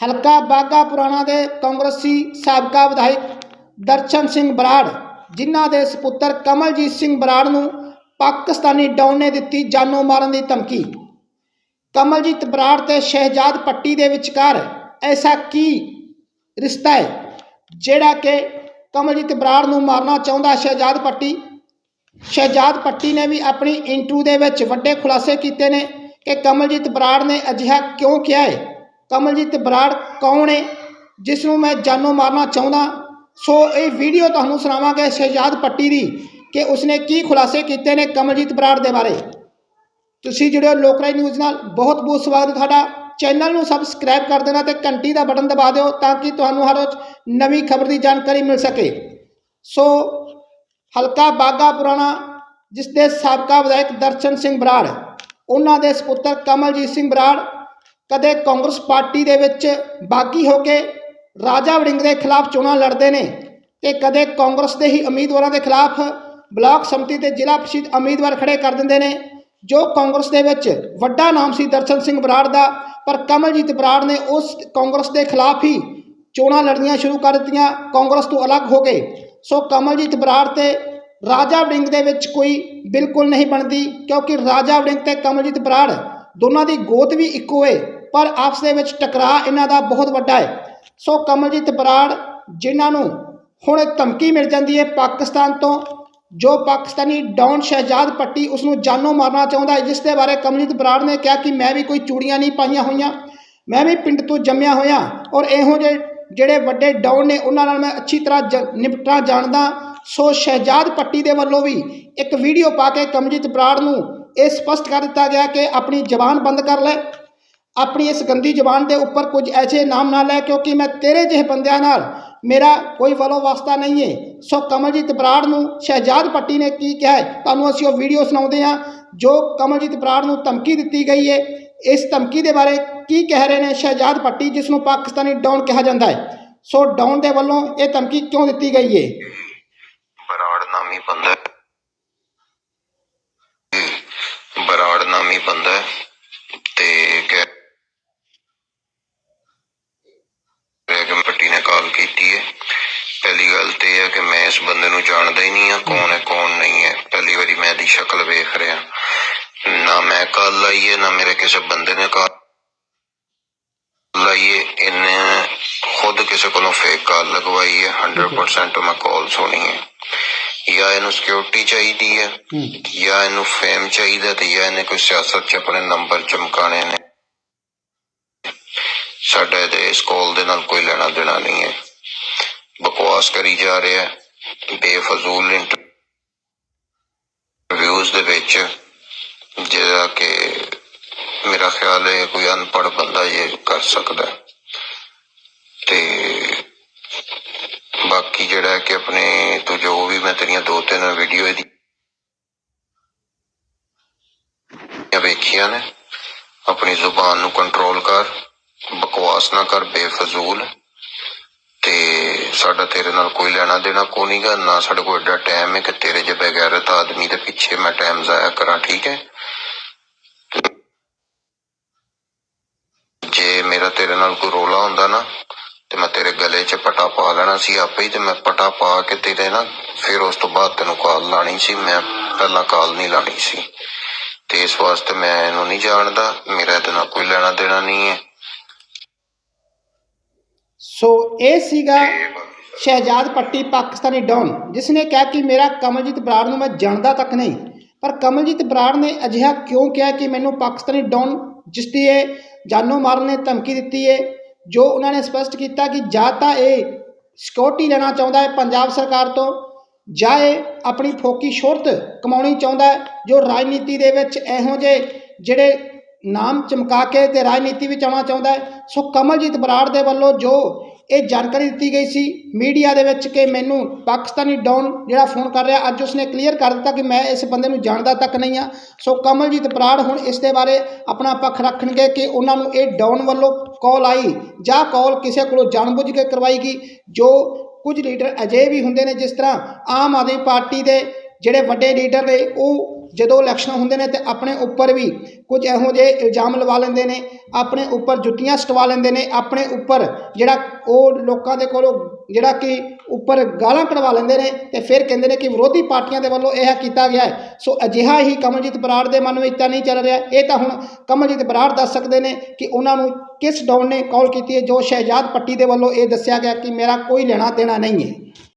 ਹਲਕਾ ਬਾਗਾ ਪੁਰਾਣਾ ਦੇ ਕਾਂਗਰਸੀ ਸਾਬਕਾ ਵਿਧਾਇਕ ਦਰਸ਼ਨ ਸਿੰਘ ਬਰਾੜ, ਜਿਨ੍ਹਾਂ ਦੇ ਸੁਪੁੱਤਰ ਕਮਲਜੀਤ ਸਿੰਘ ਬਰਾੜ ਨੂੰ ਪਾਕਿਸਤਾਨੀ ਡੌਨ ਨੇ ਦਿੱਤੀ ਜਾਨੋਂ ਮਾਰਨ ਦੀ ਧਮਕੀ। ਕਮਲਜੀਤ ਬਰਾੜ ਤੇ ਸ਼ਹਿਜਾਦ ਪੱਟੀ ਦੇ ਵਿਚਕਾਰ ਐਸਾ ਕੀ ਰਿਸ਼ਤਾ ਹੈ, ਜਿਹੜਾ ਕਿ ਕਮਲਜੀਤ ਬਰਾੜ ਨੂੰ ਮਾਰਨਾ ਚਾਹੁੰਦਾ ਸ਼ਹਿਜਾਦ ਪੱਟੀ? ਸ਼ਹਿਜਾਦ ਪੱਟੀ ਨੇ ਵੀ ਆਪਣੀ ਇੰਟਰਵਿਊ ਦੇ ਵਿੱਚ ਵੱਡੇ ਖੁਲਾਸੇ ਕੀਤੇ ਨੇ ਕਿ ਕਮਲਜੀਤ ਬਰਾੜ ਨੇ ਅਜਿਹਾ ਕਿਉਂ ਕਿਹਾ ਹੈ? ਕਮਲਜੀਤ ਬਰਾੜ ਕੌਣ ਹੈ ਜਿਸ ਨੂੰ ਮੈਂ ਜਾਨੋਂ ਮਾਰਨਾ ਚਾਹੁੰਦਾ, ਸੋ ਇਹ ਵੀਡੀਓ ਤੁਹਾਨੂੰ ਸੁਣਾਵਾਂਗੇ ਸ਼ਹਿਜਾਦ ਪੱਟੀ ਦੀ ਕਿ ਉਸਨੇ ਕੀ ਖੁਲਾਸੇ ਕੀਤੇ ਨੇ ਕਮਲਜੀਤ ਬਰਾੜ ਦੇ ਬਾਰੇ। ਤੁਸੀਂ ਜੁੜਿਓ ਲੋਕਰਾਈ ਨਿਊਜ਼ ਨਾਲ। ਬਹੁਤ ਬਹੁਤ ਸਵਾਗਤ ਤੁਹਾਡਾ। ਚੈਨਲ ਨੂੰ ਸਬਸਕ੍ਰਾਈਬ ਕਰ ਦੇਣਾ ਤੇ ਘੰਟੀ ਦਾ ਬਟਨ ਦਬਾ ਦਿਓ ਤਾਂ ਕਿ ਤੁਹਾਨੂੰ ਹਰ ਰੋਜ਼ ਨਵੀਂ ਖਬਰ ਦੀ ਜਾਣਕਾਰੀ ਮਿਲ ਸਕੇ। ਸੋ, ਹਲਕਾ ਬਾਗਾ ਪੁਰਾਣਾ, ਜਿਸ ਦੇ ਸਾਬਕਾ ਵਿਧਾਇਕ ਦਰਸ਼ਨ ਸਿੰਘ ਬਰਾੜ, ਉਹਨਾਂ ਦੇ ਸੁਪੁੱਤਰ ਕਮਲਜੀਤ ਸਿੰਘ ਬਰਾੜ ਕਦੇ ਕਾਂਗਰਸ ਪਾਰਟੀ ਦੇ ਵਿੱਚ ਬਾਗੀ ਹੋ ਕੇ ਰਾਜਾ ਵੜਿੰਗ ਦੇ ਖਿਲਾਫ ਚੋਣਾਂ ਲੜਦੇ ਨੇ ਤੇ ਕਦੇ ਕਾਂਗਰਸ ਦੇ ਹੀ ਉਮੀਦਵਾਰਾਂ ਦੇ ਖਿਲਾਫ ਬਲਾਕ ਸੰਮਤੀ ਤੇ ਜ਼ਿਲ੍ਹਾ ਪ੍ਰੀਸ਼ਦ ਉਮੀਦਵਾਰ ਖੜੇ ਕਰ ਦਿੰਦੇ ਨੇ, ਜੋ ਕਾਂਗਰਸ ਦੇ ਵਿੱਚ ਵੱਡਾ ਨਾਮ ਸੀ ਦਰਸ਼ਨ ਸਿੰਘ ਬਰਾੜ ਦਾ, ਪਰ ਕਮਲਜੀਤ ਬਰਾੜ ਨੇ ਉਸ ਕਾਂਗਰਸ ਦੇ ਖਿਲਾਫ ਹੀ ਚੋਣਾਂ ਲੜਨੀਆਂ ਸ਼ੁਰੂ ਕਰ ਦਿੱਤੀਆਂ, ਕਾਂਗਰਸ ਤੋਂ ਅਲੱਗ ਹੋ ਗਏ ਸੋ ਕਮਲਜੀਤ ਬਰਾੜ ਤੇ ਰਾਜਾ ਵੜਿੰਗ ਦੇ ਵਿੱਚ ਕੋਈ ਬਿਲਕੁਲ ਨਹੀਂ ਬਣਦੀ, ਕਿਉਂਕਿ ਰਾਜਾ ਵੜਿੰਗ ਤੇ ਕਮਲਜੀਤ ਬਰਾੜ ਦੋਨਾਂ ਦੀ ਗੋਤ ਵੀ ਇੱਕੋ ਏ। ਪਰ ਆਪਸ ਦੇ ਵਿੱਚ ਟਕਰਾਅ ਇਹਨਾਂ ਦਾ ਬਹੁਤ ਵੱਡਾ ਹੈ। ਸੋ ਕਮਲਜੀਤ ਬਰਾੜ, ਜਿਨ੍ਹਾਂ ਨੂੰ ਹੁਣ ਧਮਕੀ ਮਿਲ ਜਾਂਦੀ ਹੈ ਪਾਕਿਸਤਾਨ ਤੋਂ, ਜੋ ਪਾਕਿਸਤਾਨੀ ਡਾਊਨ ਸ਼ਹਿਜਾਦ ਪੱਟੀ ਉਸ ਨੂੰ ਜਾਨੋਂ ਮਾਰਨਾ ਚਾਹੁੰਦਾ ਹੈ ਜਿਸ ਦੇ ਬਾਰੇ ਕਮਲਜੀਤ ਬਰਾੜ ਨੇ ਕਿਹਾ ਕਿ ਮੈਂ ਵੀ ਕੋਈ ਚੂੜੀਆਂ ਨਹੀਂ ਪਾਈਆਂ ਹੋਈਆਂ, ਮੈਂ ਵੀ ਪਿੰਡ ਤੋਂ ਜੰਮਿਆ ਹੋਇਆ ਔਰ ਇਹੋ ਜਿਹੇ ਜਿਹੜੇ ਵੱਡੇ ਡਾਊਨ ਨੇ ਉਹਨਾਂ ਨਾਲ ਮੈਂ ਅੱਛੀ ਤਰ੍ਹਾਂ ਜ- ਨਿਪਟਣਾ ਜਾਣਦਾ। ਸੋ ਸ਼ਹਿਜਾਦ ਪੱਟੀ ਦੇ ਵੱਲੋਂ ਵੀ ਇੱਕ ਵੀਡੀਓ ਪਾ ਕੇ ਕਮਲਜੀਤ ਬਰਾੜ ਨੂੰ ਇਹ ਸਪਸ਼ਟ ਕਰ ਦਿੱਤਾ ਗਿਆ ਕਿ ਆਪਣੀ ਜ਼ਬਾਨ ਬੰਦ ਕਰ ਲੈ। ਆਪਣੀ ਇਸ ਗੰਦੀ ਜ਼ਬਾਨ ਦੇ ਉੱਪਰ ਕੁਝ ਐਸੇ ਨਾਮ ਨਾ ਲੈ, ਕਿਉਂਕਿ ਮੈਂ ਤੇਰੇ ਜਿਹੇ ਬੰਦਿਆਂ ਨਾਲ ਮੇਰਾ ਕੋਈ ਵੱਲੋਂ ਵਾਸਤਾ ਨਹੀਂ ਹੈ ਸੋ ਕਮਲਜੀਤ ਬਰਾੜ ਨੂੰ ਸ਼ਹਿਜਾਦ ਪੱਟੀ ਨੇ ਕੀ ਕਿਹਾ ਹੈ? ਤੁਹਾਨੂੰ ਅਸੀਂ ਉਹ ਵੀਡੀਓ ਸੁਣਾਉਂਦੇ ਹਾਂ, ਜੋ ਕਮਲਜੀਤ ਬਰਾੜ ਨੂੰ ਧਮਕੀ ਦਿੱਤੀ ਗਈ ਹੈ ਇਸ ਧਮਕੀ ਦੇ ਬਾਰੇ ਕੀ ਕਹਿ ਰਹੇ ਨੇ ਸ਼ਹਿਜਾਦ ਪੱਟੀ ਜਿਸ ਨੂੰ ਪਾਕਿਸਤਾਨੀ ਡਾਊਨ ਕਿਹਾ ਜਾਂਦਾ ਹੈ? ਸੋ ਡਾਊਨ ਦੇ ਵੱਲੋਂ ਇਹ ਧਮਕੀ ਕਿਉਂ ਦਿੱਤੀ ਗਈ ਹੈ ਬਰਾੜ ਨਾਮੀ ਬੰਦਾ ਬਰਾੜ ਨਾਮੀ ਬੰਦਾ ਹੈ ਤੇ ਕਹਿ ਰੇਗਮ ਪੱਟੀ ਨੇ ਕਾਲ ਕੀਤੀ ਹੈ ਪਹਿਲੀ ਗੱਲ ਤੇ ਇਹ ਹੈ ਕਿ ਮੈਂ ਇਸ ਬੰਦੇ ਨੂੰ ਜਾਣਦਾ ਹੀ ਨਹੀਂ ਆ ਕੌਣ ਹੈ ਕੌਣ ਨਹੀਂ ਹੈ। ਪਹਿਲੀ ਵਾਰੀ ਮੈਂ ਇਹਦੀ ਸ਼ਕਲ ਵੇਖ ਰਿਹਾ। ਨਾ ਮੈਂ ਕਾਲ ਲਾਈ ਹੈ ਨਾ ਮੇਰੇ ਕਿਸੇ ਬੰਦੇ ਨੇ ਕਾਲ ਲਾਈ ਹੈ ਇਹਨੇ ਖੁਦ ਕਿਸੇ ਕੋਲੋਂ ਫੇਕ ਕਾਲ ਲਗਵਾਈ ਹੈ। 100% ਮੈਂ ਕਾਲ ਸੁਣੀ ਹੈ। ਜਾਂ ਇਹਨੂੰ ਸਿਕਿਉਰਿਟੀ ਚਾਹੀਦੀ ਹੈ ਜਾਂ ਇਹਨੂੰ ਫੇਮ ਚਾਹੀਦਾ ਤੇ ਜਾਂ ਇਹਨੇ ਕੋਈ ਸਿਆਸਤ 'ਚ ਆਪਣੇ ਨੰਬਰ ਚਮਕਾਣੇ ਨੇ। ਸਾਡਾ ਇਹਦੇ ਇਸ ਕਾਲ ਦੇ ਨਾਲ ਕੋਈ ਲੈਣਾ ਦੇਣਾ ਨਹੀਂ ਹੈ ਬਕਵਾਸ ਕਰੀ ਜਾ ਰਿਹਾ ਹੈ ਬੇਫਜ਼ੂਲ ਇੰਟਰਵਿਊਜ਼ ਦੇ ਵਿੱਚ ਜਿਹੜਾ ਕਿ ਮੇਰਾ ਖਿਆਲ ਹੈ ਕੋਈ ਅਨਪੜ੍ਹ ਬੰਦਾ ਇਹ ਕਰ ਸਕਦਾ ਹੈ ਤੇ ਬਾਕੀ ਜਿਹੜਾ ਹੈ ਕਿ ਆਪਣੇ ਤੂੰ ਜੋ ਵੀ ਮੈਂ ਤੇਰੀਆਂ ਦੋ ਤਿੰਨ ਵੀਡੀਓ ਇਹਦੀ ਵੇਖੀਆਂ ਨੇ ਆਪਣੀ ਜ਼ੁਬਾਨ ਨੂੰ ਕੰਟਰੋਲ ਕਰ ਬਕਵਾਸ ਨਾ ਕਰ ਬੇਫਜ਼ੂਲ ਤੇ ਸਾਡਾ ਤੇਰੇ ਨਾਲ ਕੋਈ ਲੈਣਾ ਦੇਣਾ ਕੋਈ ਨਹੀਂਗਾ ਨਾ ਸਾਡੇ ਕੋਲ ਐਡਾ ਟਾਈਮ ਹੈ ਕਿ ਤੇਰੇ ਜਿਹੇ ਬੇਗੈਰਤ ਆਦਮੀ ਦੇ ਪਿੱਛੇ ਮੈਂ ਟਾਈਮ ਜ਼ਾਇਆ ਕਰਾਂ, ਠੀਕ ਹੈ? ਜੇ ਮੇਰਾ ਤੇਰੇ ਨਾਲ ਕੋਈ ਰੋਲਾ ਹੁੰਦਾ ਨਾ, ਤੇ ਮੈਂ ਤੇਰੇ ਗਲੇ 'ਚ ਪਟਾ ਪਾ ਲੈਣਾ ਸੀ ਆਪੇ ਹੀ, ਤੇ ਮੈਂ ਪਟਾ ਪਾ ਕੇ ਤੇਰੇ ਨਾ ਫਿਰ ਉਸ ਤੋਂ ਬਾਅਦ ਤੈਨੂੰ ਕਾਲ ਲਾਣੀ ਸੀ, ਮੈਂ ਪਹਿਲਾਂ ਕਾਲ ਨਹੀਂ ਲਾਣੀ ਸੀ। ਤੇ ਇਸ ਵਾਸਤੇ ਮੈਂ ਇਹਨੂੰ ਨਹੀਂ ਜਾਣਦਾ, ਮੇਰਾ ਇਹਦੇ ਨਾਲ ਕੋਈ ਲੈਣਾ ਦੇਣਾ ਨਹੀਂ ਹੈ ਸੋ ਇਹ ਸੀਗਾ ਸ਼ਹਿਜਾਦ ਪੱਟੀ ਪਾਕਿਸਤਾਨੀ ਡੌਨ ਜਿਸ ਨੇ ਕਿਹਾ ਕਿ ਮੇਰਾ ਕਮਲਜੀਤ ਬਰਾੜ ਨੂੰ ਮੈਂ ਜਾਣਦਾ ਤੱਕ ਨਹੀਂ। ਪਰ ਕਮਲਜੀਤ ਬਰਾੜ ਨੇ ਅਜਿਹਾ ਕਿਉਂ ਕਿਹਾ ਕਿ ਮੈਨੂੰ ਪਾਕਿਸਤਾਨੀ ਡੌਨ, ਜਿਸ ਦੀ ਇਹ ਜਾਨੋਂ ਮਾਰਨ ਨੇ ਧਮਕੀ ਦਿੱਤੀ ਹੈ ਜੋ ਉਹਨਾਂ ਨੇ ਸਪਸ਼ਟ ਕੀਤਾ ਕਿ ਜਾਂ ਤਾਂ ਇਹ ਸਿਕਿਉਰਿਟੀ ਲੈਣਾ ਚਾਹੁੰਦਾ ਹੈ ਪੰਜਾਬ ਸਰਕਾਰ ਤੋਂ, ਜਾਂ ਇਹ ਆਪਣੀ ਫੋਕੀ ਸ਼ੋਹਰਤ ਕਮਾਉਣੀ ਚਾਹੁੰਦਾ ਜੋ ਰਾਜਨੀਤੀ ਦੇ ਵਿੱਚ ਇਹੋ ਜਿਹੇ ਜਿਹੜੇ ਨਾਮ ਚਮਕਾ ਕੇ ਤੇ ਰਾਜਨੀਤੀ ਵਿੱਚ ਆਉਣਾ ਚਾਹੁੰਦਾ ਸੋ ਕਮਲਜੀਤ ਬਰਾੜ ਦੇ ਵੱਲੋਂ ਜੋ ਇਹ ਜਾਣਕਾਰੀ ਦਿੱਤੀ ਗਈ ਸੀ ਮੀਡੀਆ ਦੇ ਵਿੱਚ ਕਿ ਮੈਨੂੰ ਪਾਕਿਸਤਾਨੀ ਡੌਨ ਜਿਹੜਾ ਫੋਨ ਕਰ ਰਿਹਾ, ਅੱਜ ਉਸਨੇ ਕਲੀਅਰ ਕਰ ਦਿੱਤਾ ਕਿ ਮੈਂ ਇਸ ਬੰਦੇ ਨੂੰ ਜਾਣਦਾ ਤੱਕ ਨਹੀਂ ਆ ਸੋ ਕਮਲਜੀਤ ਬਰਾੜ ਹੁਣ ਇਸ ਦੇ ਬਾਰੇ ਆਪਣਾ ਪੱਖ ਰੱਖਣਗੇ ਕਿ ਉਹਨਾਂ ਨੂੰ ਇਹ ਡੌਨ ਵੱਲੋਂ ਕਾਲ ਆਈ ਜਾਂ ਕਾਲ ਕਿਸੇ ਕੋਲੋਂ ਜਾਣਬੁੱਝ ਕੇ ਕਰਵਾਈ ਗਈ ਜੋ ਕੁਝ ਲੀਡਰ ਅਜੇ ਵੀ ਹੁੰਦੇ ਨੇ ਜਿਸ ਤਰ੍ਹਾਂ ਆਮ ਆਦਮੀ ਪਾਰਟੀ ਦੇ ਜਿਹੜੇ ਵੱਡੇ ਲੀਡਰ ਨੇ, ਉਹ ਜਦੋਂ ਇਲੈਕਸ਼ਨ ਹੁੰਦੇ ਨੇ ਤੇ ਆਪਣੇ ਉੱਪਰ ਵੀ ਕੁਝ ਇਹੋ ਜਿਹੇ ਇਲਜ਼ਾਮ ਲਵਾ ਲੈਂਦੇ ਨੇ, ਆਪਣੇ ਉੱਪਰ ਜੁੱਤੀਆਂ ਸਟਵਾ ਲੈਂਦੇ ਨੇ, ਆਪਣੇ ਉੱਪਰ ਜਿਹੜਾ ਉਹ ਲੋਕਾਂ ਦੇ ਕੋਲੋਂ ਜਿਹੜਾ ਕਿ ਉੱਪਰ ਗਾਲਾਂ ਕਢਵਾ ਲੈਂਦੇ ਨੇ ਤੇ ਫਿਰ ਕਹਿੰਦੇ ਨੇ ਕਿ ਵਿਰੋਧੀ ਪਾਰਟੀਆਂ ਦੇ ਵੱਲੋਂ ਇਹ ਕੀਤਾ ਗਿਆ ਹੈ। ਸੋ ਅਜਿਹਾ ਹੀ ਕਮਲਜੀਤ ਬਰਾੜ ਦੇ ਮਨ ਵਿੱਚ ਤਾਂ ਨਹੀਂ ਚੱਲ ਰਿਹਾ। ਇਹ ਤਾਂ ਹੁਣ ਕਮਲਜੀਤ ਬਰਾੜ ਦੱਸ ਸਕਦੇ ਨੇ ਕਿ ਉਹਨਾਂ ਨੂੰ ਕਿਸ ਡਾਊਨ ਨੇ ਕਾਲ ਕੀਤੀ ਹੈ, ਜੋ ਸ਼ਹਿਜਾਦ ਪੱਟੀ ਦੇ ਵੱਲੋਂ ਇਹ ਦੱਸਿਆ ਗਿਆ ਕਿ ਮੇਰਾ ਕੋਈ ਲੈਣਾ ਦੇਣਾ ਨਹੀਂ ਹੈ।